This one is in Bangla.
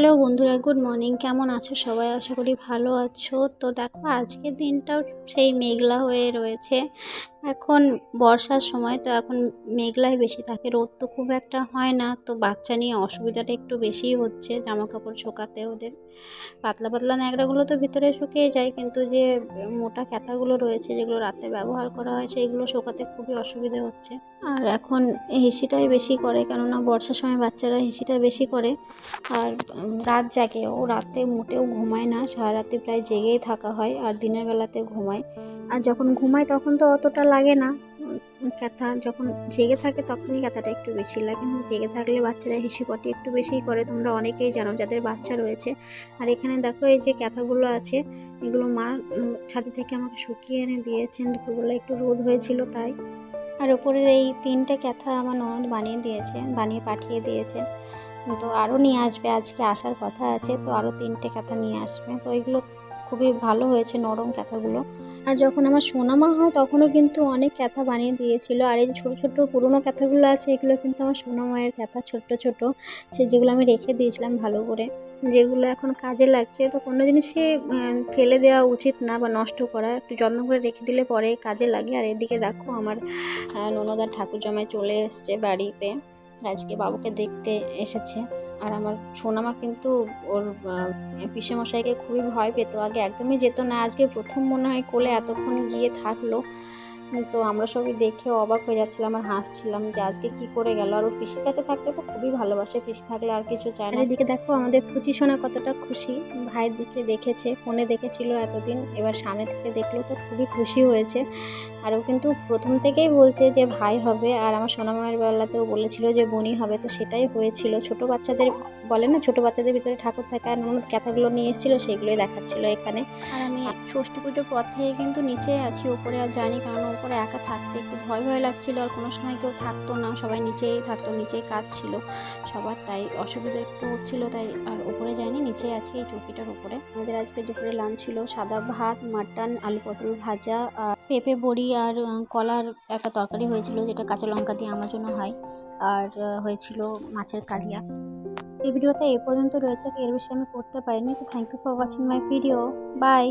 হ্যালো বন্ধুরা, গুড মর্নিং। কেমন আছো সবাই? আশা করি ভালো আছো। তো দেখো, আজকের দিনটাও সেই মেঘলা হয়ে রয়েছে। এখন বর্ষার সময় তো এখন মেঘলাই বেশি থাকে, রোদ তো খুব একটা হয় না। তো বাচ্চা নিয়ে অসুবিধাটা একটু বেশিই হচ্ছে জামা কাপড় শোকাতে ওদের। পাতলা পাতলা ন্যাকড়াগুলো তো ভিতরে শুকিয়ে যায়, কিন্তু যে মোটা ক্যাথাগুলো রয়েছে, যেগুলো রাতে ব্যবহার করা হয়, সেইগুলো শোকাতে খুবই অসুবিধে হচ্ছে। আর এখন হিসিটাই বেশি করে, কেননা বর্ষার সময় বাচ্চারা হিসিটা বেশি করে। আর রাত জাগে, ও রাতে মোটেও ঘুমায় না সারা রাতে প্রায় জেগেই থাকা হয়, আর দিনের বেলাতে ঘুমায়। আর যখন ঘুমায়, তখন তো অতটা লাগে না। ক্যাথা যখন জেগে থাকে তখনই ক্যাথাটা একটু বেশি লাগে। জেগে থাকলে বাচ্চারা হিসিপটি একটু বেশিই করে। তোমরা অনেকেই জানো যাদের বাচ্চা রয়েছে। আর এখানে দেখো এই যে ক্যাথাগুলো আছে, এগুলো মা ছাদে থেকে আমাকে শুকিয়ে এনে দিয়েছেন। দুপুরবেলা একটু রোদ হয়েছিল তাই। আর ওপরের এই তিনটে ক্যাথা আমার ননদ বানিয়ে দিয়েছে, বানিয়ে পাঠিয়ে দিয়েছে। তো আরও নিয়ে আসবে, আজকে আসার কথা আছে। তো আরও তিনটে ক্যাথা নিয়ে আসবে। তো এগুলো খুবই ভালো হয়েছে, নরম কাঁথাগুলো আর যখন আমার সোনামা হয় তখনও কিন্তু অনেক ক্যাথা বানিয়ে দিয়েছিল। আর এই যে ছোটো ছোটো পুরোনো ক্যাথাগুলো আছে এগুলো কিন্তু আমার সোনামায়ের ক্যাথা ছোট্ট ছোট সে যেগুলো আমি রেখে দিয়েছিলাম ভালো করে যেগুলো এখন কাজে লাগছে। তো কোনো জিনিসই আহ, ফেলে দেওয়া উচিত না বা নষ্ট করা একটু যত্ন করে রেখে দিলে পরে কাজে লাগে। আর এদিকে দেখো আমার ননদার ঠাকুর জামাই চলে এসছে বাড়িতে। আজকে বাবুকে দেখতে এসেছে। আর আমার সোনামা কিন্তু ওর মশাইকে খুবই ভয় পেত। আগে একদমই যেত না। আজকে প্রথম মনে হয় কোলে এতক্ষণ গিয়ে থাকল। তো আমরা সবাই দেখে অবাক হয়ে যাচ্ছিলাম আর হাসছিলাম যে আজকে কি করে গেল। আর ও পিসির কাছে থাকতে তো খুবই ভালোবাসে পিসি থাকলে আর কিছু চায় না। এদিকে দেখো আমাদের ফুচি সোনা কতটা খুশি। ভাইয়ের দিকে দেখেছে ফোনে দেখেছিল এতদিন এবার সামনে থেকে দেখল তো খুবই খুশি হয়েছে। আর ও কিন্তু প্রথম থেকেই বলছে যে ভাই হবে আর আমার সোনামায়ের বেলাতেও বলেছিল যে বোনই হবে। তো সেটাই হয়েছিল। ছোট বাচ্চাদের বলে না ছোট বাচ্চাদের ভিতরে ঠাকুর থাকে আর ননদ ক্যাথাগুলো নিয়ে এসেছিল সেগুলোই দেখাচ্ছিল এখানে। আর আমি ষষ্ঠী পুজোর পর থেকে কিন্তু নিচে আছি ওপরে আর জানি কারণ ওপরে একা থাকতে একটু ভয় ভয় লাগছিল আর কোনো সময় কেউ থাকতো না, সবাই নিচেই থাকতো, নিচেই কাজ ছিল। সবার তাই অসুবিধা একটু হচ্ছিল তাই আর ওপরে যাইনি নিচে আছি এই চৌকিটার উপরে আমাদের আজকে দুপুরে লাঞ্চ ছিল সাদা ভাত মাটন আলু পটল ভাজা আর পেঁপে বড়ি আর কলার একটা তরকারি হয়েছিল যেটা কাঁচা লঙ্কা দিয়ে আমার জন্য হয় আর হয়েছিল মাছের কালিয়া। এই ভিডিওতে এ পর্যন্ত রয়েছে, এর বেশি আমি করতে পারিনি, তো thank you for watching my video bye